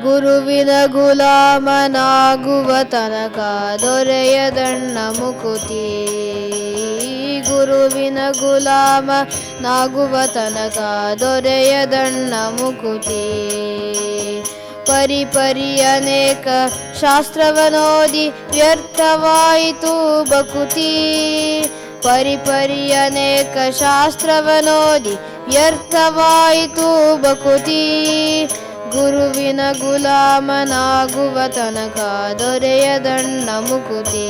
ಗುರುವಿನ ಗುಲಾಮನಾಗುವ ತನಕ ದೊರೆಯದಣ್ಣ ಮುಕುತಿ ಗುರುವಿನ ಗುಲಾಮನಾಗುವ ತನಕ ದೊರೆಯದಣ್ಣ ಮುಕುತಿ ಪರಿ ಪರಿ ಅನೇಕ ಶಾಸ್ತ್ರವನೋದಿ ವ್ಯರ್ಥವಾಯಿತು ಬಕುತಿ ಪರಿ ಪರಿ ಅನೇಕ ಶಾಸ್ತ್ರವನೋದಿ ವ್ಯರ್ಥವಾಯಿತು ಬಕುತಿ ಗುರುವಿನ ಗುಲಾಮನಾಗುವ ತನಕ ದೊರೆಯದಣ್ಣ ಮುಕುತಿ.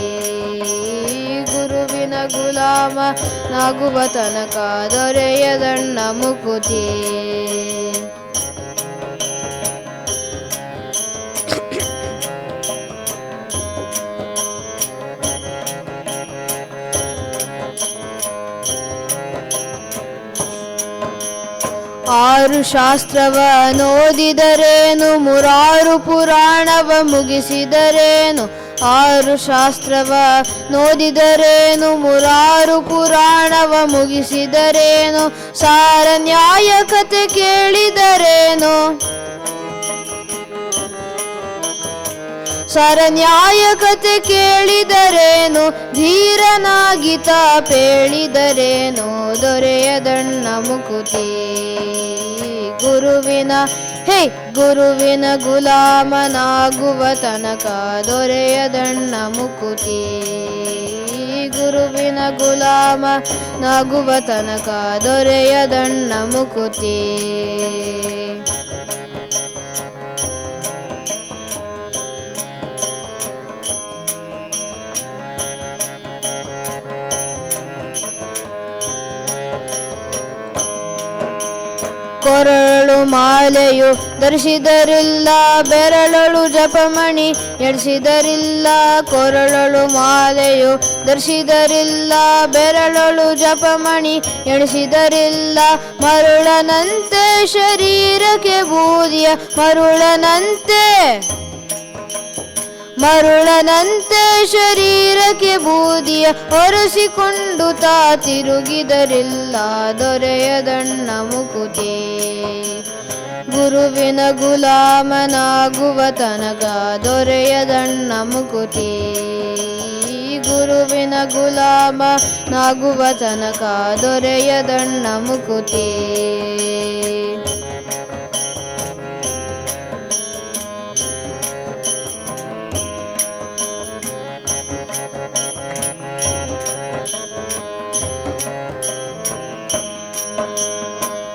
ಗುರುವಿನ ಗುಲಾಮನಾಗುವ ತನಕ ದೊರೆಯದಣ್ಣ ಮುಕುತಿ. ಆರು ಶಾಸ್ತ್ರವ ನೋದಿದರೇನು ಮುರಾರು ಪುರಾಣವ ಮುಗಿಸಿದರೇನು? ಆರು ಶಾಸ್ತ್ರವ ನೋದಿದರೇನು ಮುರಾರು ಪುರಾಣವ ಮುಗಿಸಿದರೇನು? ಸಾರ ನ್ಯಾಯ ಕೇಳಿದರೇನು? ಸರ ನ್ಯಾಯ ಕತೆ ಕೇಳಿದರೇನು ಧೀರನಾಗಿತ ಪೇಳಿದರೇನು ದೊರೆಯದಣ್ಣ ಮುಕುತಿ. ಗುರುವಿನ, ಹೇ ಗುರುವಿನ ಗುಲಾಮನಾಗುವ ತನಕ ದೊರೆಯದಣ್ಣ ಮುಕುತಿ. ಗುರುವಿನ ಗುಲಾಮ ನಾಗುವ ತನಕ ದೊರೆಯದಣ್ಣ ಮುಕುತಿ. ಕೊರಳು ಮಾಲೆಯು ಧರಿಸಿದರಿಲ್ಲ, ಬೆರಳಳು ಜಪಮಣಿ ಎಡಿಸಿದರಿಲ್ಲ ಕೊರಳಳು ಮಾಲೆಯು ಧರಿಸಿದರಿಲ್ಲ, ಬೆರಳಳು ಜಪಮಣಿ ಎಣಿಸಿದರಿಲ್ಲ. ಮರುಳನಂತೆ ಶರೀರಕ್ಕೆ ಬೂದಿಯ ಮರುಳನಂತೆ ಮರುಳನಂತೆ ಶರೀರಕ್ಕೆ ಬೂದಿಯ ಹೊರಸಿಕೊಂಡು ತಾ ತಿರುಗಿದರಿಲ್ಲ ದೊರೆಯದಣ್ಣ ಮುಕುತೇ ಗುರುವಿನ ಗುಲಾಮನಾಗುವ ತನಕ ದೊರೆಯದಣ್ಣ ಮುಕುತಿ ಗುರುವಿನ ಗುಲಾಮನಾಗುವ ತನಕ ದೊರೆಯದಣ್ಣ ಮುಕುತಿ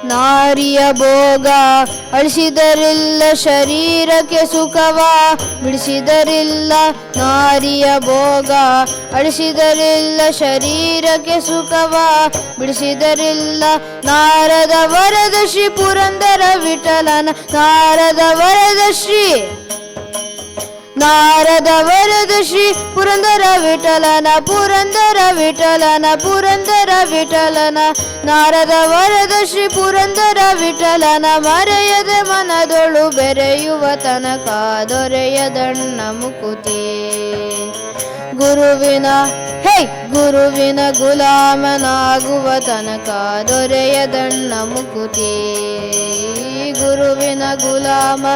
ನಾರಿಯ ಭೋಗ, ಅಳಿಸಿದರಿಲ್ಲ ಶರೀರಕ್ಕೆ ಸುಖವ? ಬಿಡಿಸಿದರಿಲ್ಲ ನಾರಿಯ ಭೋಗ, ಅಳಿಸಿದರಿಲ್ಲ ಶರೀರಕ್ಕೆ ಸುಖವ? ಬಿಡಿಸಿದರಿಲ್ಲ ನಾರದ ವರದ ಶ್ರೀ ಪುರಂದರ ವಿಠಲನ ನಾರದ ವರದ ಶ್ರೀ ನಾರದ ವರದ ಶ್ರೀ ಪುರಂದರ ವಿಠಲನ ಪುರಂದರ ವಿಠಲನ ಪುರಂದರ ವಿಠಲನ. ನಾರದ ವರದ ಶ್ರೀ ಪುರಂದರ ವಿಠಲನ, ಮರೆಯದ ಮನದೊಳು ಬೆರೆಯುವ ತನಕ ದೊರೆಯದಣ್ಣ ಮುಕುತಿ. ಗುರುವಿನ ಹೇ! ಗುರುವಿನ ಗುಲಾಮನಾಗುವ ತನಕ ದೊರೆಯದಣ್ಣ ಮುಕುತಿ. ಗುರುವಿನ ಗುಲಾಮ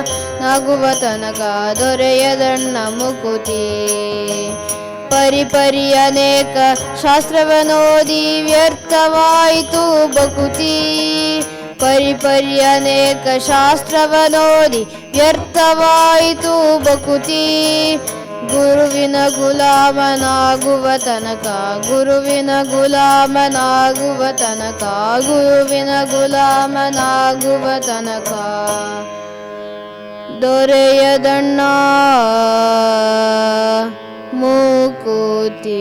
ನಾಗುವ ತನಕ ದೊರೆಯದಣ್ಣ ಮುಕುತಿ. ಪರಿ ಪರಿ ಅನೇಕ ಶಾಸ್ತ್ರವನೋದಿ ವ್ಯರ್ಥವಾಯಿತು ಬಕುತಿ. ಪರಿ ಪರಿ ಅನೇಕ ಶಾಸ್ತ್ರವನೋದಿ ವ್ಯರ್ಥವಾಯಿತು ಬಕುತಿ ಗುರುವಿನ ಗುಲಾಮನಾಗುವ ತನಕ, ಗುರುವಿನ ಗುಲಾಮನಾಗುವ ತನಕ, ಗುರುವಿನ ಗುಲಾಮನಾಗುವ ತನಕ. ದೊರೆಯದಣ್ಣ ಮೂಕುತಿ.